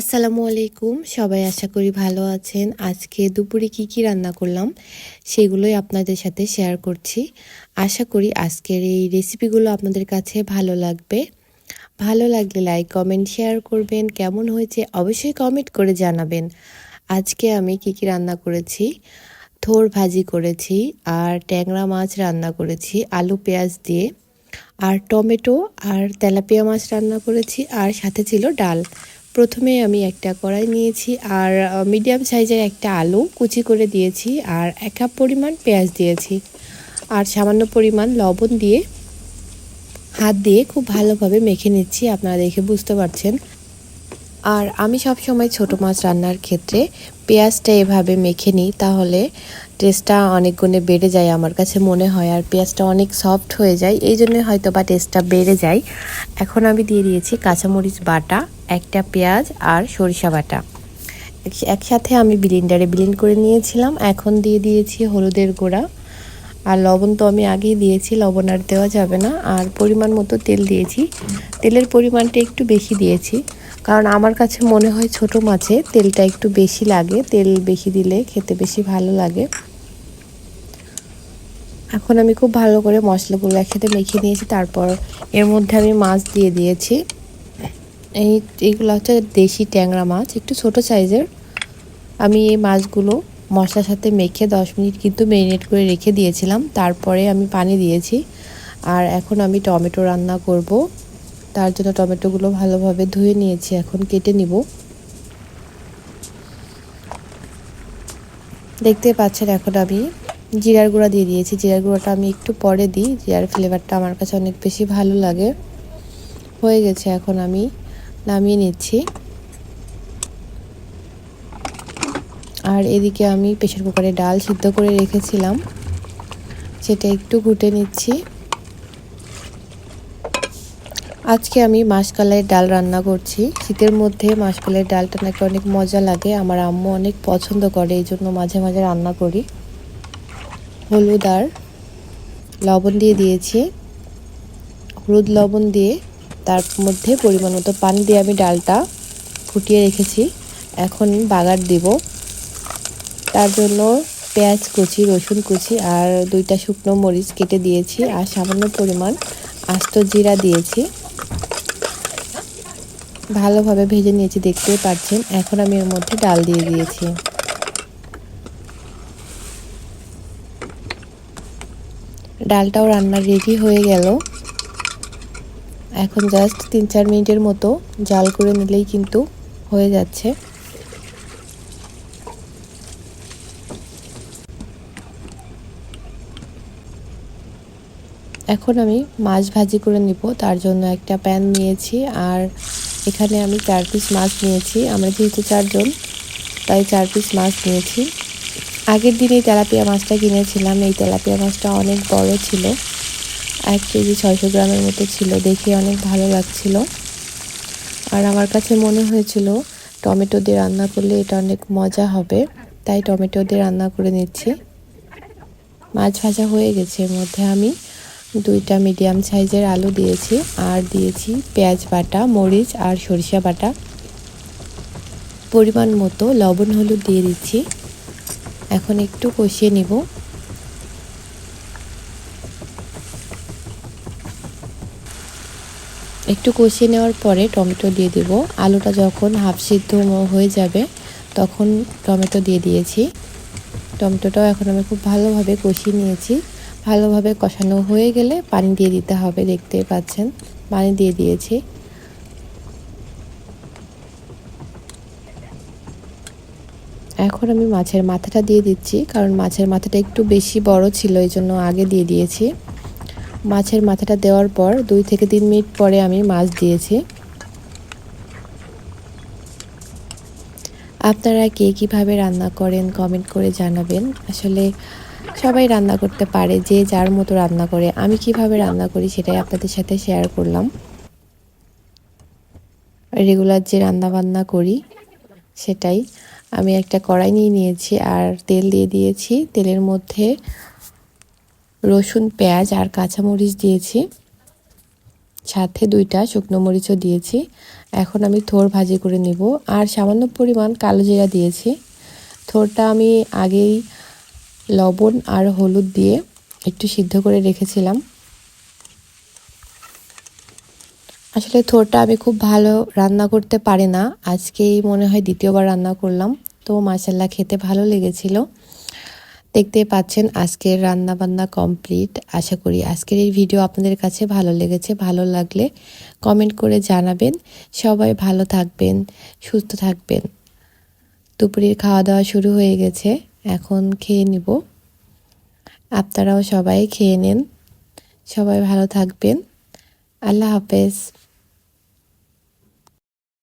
আসসালামু আলাইকুম, সবাই আশা করি ভালো আছেন। আজকে দুপুরে কি কি রান্না করলাম সেগুলোই আপনাদের সাথে শেয়ার করছি। আশা করি আজকের এই রেসিপিগুলো আপনাদের কাছে ভালো লাগবে। ভালো লাগলে লাইক কমেন্ট শেয়ার করবেন। কেমন হয়েছে অবশ্যই কমেন্ট করে জানাবেন। আজকে আমি কি কি রান্না করেছি? থোর ভাজি করেছি আর ট্যাংরা মাছ রান্না করেছি, আলু পেঁয়াজ দিয়ে। আর টমেটো আর তেলাপিয়া মাছ রান্না করেছি আর সাথে ছিল ডাল। প্রথমে আমি একটা কড়াই নিয়েছি আর মিডিয়াম সাইজের একটা আলু কুচি করে দিয়েছি আর এক কাপ পরিমাণ পেঁয়াজ দিয়েছি। আর সামান্য পরিমাণ লবণ দিয়ে হাত দিয়ে খুব ভালোভাবে মেখে নিচ্ছি, আপনারা দেখে বুঝতে পারছেন। আর আমি সব সময় ছোট মাছ রান্নার ক্ষেত্রে পেঁয়াজটা এভাবে মেখে নিই, তাহলে টেস্টটা অনেক গুণে বেড়ে যায় আমার কাছে মনে হয়, আর পেঁয়াজটা অনেক সফট হয়ে যায়, এই জন্যই হয়তো বা টেস্টটা বেড়ে যায়। এখন আমি দিয়ে দিয়েছি কাঁচামরিচ বাটা। একটা পেঁয়াজ আর সরিষা বাটা। একসাথে আমি বিলিন্ডারে বিলিন করে নিয়েছিলাম। এখন দিয়ে দিয়েছি হলুদের গুঁড়া। আর লবণ তো আমি আগেই দিয়েছি, লবণ আর দেওয়া যাবে না। আর পরিমাণ মতো তেল দিয়েছি। তেলের পরিমাণটা একটু বেশি দিয়েছি। কারণ আমার কাছে মনে হয় ছোট মাছে তেলটা একটু বেশি লাগে। তেল বেশি দিলে খেতে বেশি ভালো লাগে। এখন আমি খুব ভালো করে মশলাগুলো একসাথে মেখে নিয়েছি। তারপর এর মধ্যে আমি মাছ দিয়ে দিয়েছি। এই, এইগুলো হচ্ছে দেশি ট্যাংরা মাছ, একটু ছোট সাইজের। আমি এই মাছগুলো মশলার সাথে মেখে দশ মিনিট কিন্তু মেরিনেট করে রেখে দিয়েছিলাম। তারপরে আমি পানি দিয়েছি। আর এখন আমি টমেটো রান্না করব। তার জন্য টমেটোগুলো ভালোভাবে ধুয়ে নিয়েছি, এখন কেটে নিব। দেখতে পাচ্ছেন এখন আমি জিরার গুঁড়া দিয়ে দিয়েছি। জিরার গুঁড়োটা আমি একটু পরে দিই। জিরার ফ্লেভারটা আমার কাছে অনেক বেশি ভালো লাগে। হয়ে গেছে, এখন আমি নামিয়ে নিচ্ছি। আর এদিকে আমি প্রেশার কুকারে ডাল সিদ্ধ করে রেখেছিলাম। সেটা একটু ঘুটে নিচ্ছি। আজকে আমি মাসকালাইয়ের ডাল রান্না করছি। শীতের মধ্যে মাসকালাইয়ের ডালটা নাকি অনেক মজা লাগে। আমার আম্মু অনেক পছন্দ করে, এই জন্য মাঝে মাঝে রান্না করি। হলুদ আর লবণ দিয়ে দিয়েছি। হলুদ লবণ দিয়ে তার মধ্যে পরিমাণ মতো পানি দিয়ে আমি ডালটা ফুটিয়ে রেখেছি। এখন বাগার দিব। তার জন্য পেঁয়াজ কুচি, রসুন কুচি আর দুইটা শুকনো মরিচ কেটে দিয়েছি আর সামান্য পরিমাণ আস্ত জিরা দিয়েছি। ভালোভাবে ভেজে নিয়েছি, দেখতেই পাচ্ছেন। এখন আমি এর মধ্যে ডাল দিয়ে দিয়েছি। ডালটাও রান্না রেডি হয়ে গেল। এখন জাস্ট তিন চার মিনিটের মতো জাল করে নিলেই কিন্তু হয়ে যাচ্ছে। এখন আমি মাছ ভাজি করে নিব, তার জন্য একটা প্যান নিয়েছি আর এখানে আমি চার পিস মাছ নিয়েছি। আমরা যেহেতু চারজন, তাই চার পিস মাছ নিয়েছি। আগের দিন এই তেলাপিয়া মাছটা কিনেছিলাম, এই তেলাপিয়া মাছটা অনেক বড় ছিল। এক কেজি ছয়শো গ্রামের মতো ছিল, দেখে অনেক ভালো লাগছিল। আর আমার কাছে মনে হয়েছিল, টমেটো দিয়ে রান্না করলে এটা অনেক মজা হবে, তাই টমেটো দিয়ে রান্না করে নিচ্ছি। মাছ ভাজা হয়ে গেছে, এর মধ্যে আমি দুইটা মিডিয়াম সাইজের আলু দিয়েছি, আর দিয়েছি পেঁয়াজ বাটা, মরিচ আর সরিষা বাটা। পরিমাণ মতো লবণ হলুদ দিয়ে দিচ্ছি। এখন একটু কষিয়ে নিব। একটু কষিয়ে নেওয়ার পরে টমেটো দিয়ে দেব। আলুটা যখন হাফ সিদ্ধ হয়ে যাবে, তখন টমেটো দিয়ে দিয়েছি। টমেটোটাও এখন আমি খুব ভালোভাবে কষিয়ে নিয়েছি। ভালোভাবে কষানো হয়ে গেলে পানি দিয়ে দিতে হবে, দেখতেই পাচ্ছেন। পানি দিয়ে দিয়েছি। এখন আমি মাছের মাথাটা দিয়ে দিচ্ছি, কারণ মাছের মাথাটা একটু বেশি বড় ছিল এই জন্য আগে দিয়ে দিয়েছি। মাছের মাথাটা দেওয়ার পর দুই থেকে তিন মিনিট পরে আমি মাছ দিয়েছি। আপনারা কে কীভাবে রান্না করেন কমেন্ট করে জানাবেন। আসলে সবাই রান্না করতে পারে, যে যার মতো রান্না করে। আমি কীভাবে রান্না করি সেটাই আপনাদের সাথে শেয়ার করলাম। রেগুলার যে রান্না বান্না করি সেটাই। আমি একটা কড়াই নিয়ে নিয়েছি আর তেল দিয়ে দিয়েছি। তেলের মধ্যে রসুন, পেঁয়াজ আর কাঁচামরিচ দিয়েছি। সাথে দুইটা শুকনো মরিচও দিয়েছি। এখন আমি থোর ভাজি করে নিব। আর সামান্য পরিমাণ কালো জিরা দিয়েছি। থোরটা আমি আগেই লবণ আর হলুদ দিয়ে একটু সিদ্ধ করে রেখেছিলাম। আসলে থোরটা আমি খুব ভালো রান্না করতে পারি না। আজকেই মনে হয় দ্বিতীয়বার রান্না করলাম। তো মাসাল্লাহ খেতে ভালো লেগেছিল। দেখতে পাচ্ছেন আজকের রান্না বান্না কমপ্লিট। আশা করি আজকের এই ভিডিও আপনাদের কাছে ভালো লেগেছে, ভালো লাগলে কমেন্ট করে জানাবেন। সবাই ভালো থাকবেন, সুস্থ থাকবেন। দুপুরের খাওয়া দাওয়া শুরু হয়ে গেছে, এখন খেয়ে নেব। আপনারাও সবাই খেয়ে নেন। সবাই ভালো থাকবেন। আল্লাহ হাফেজ।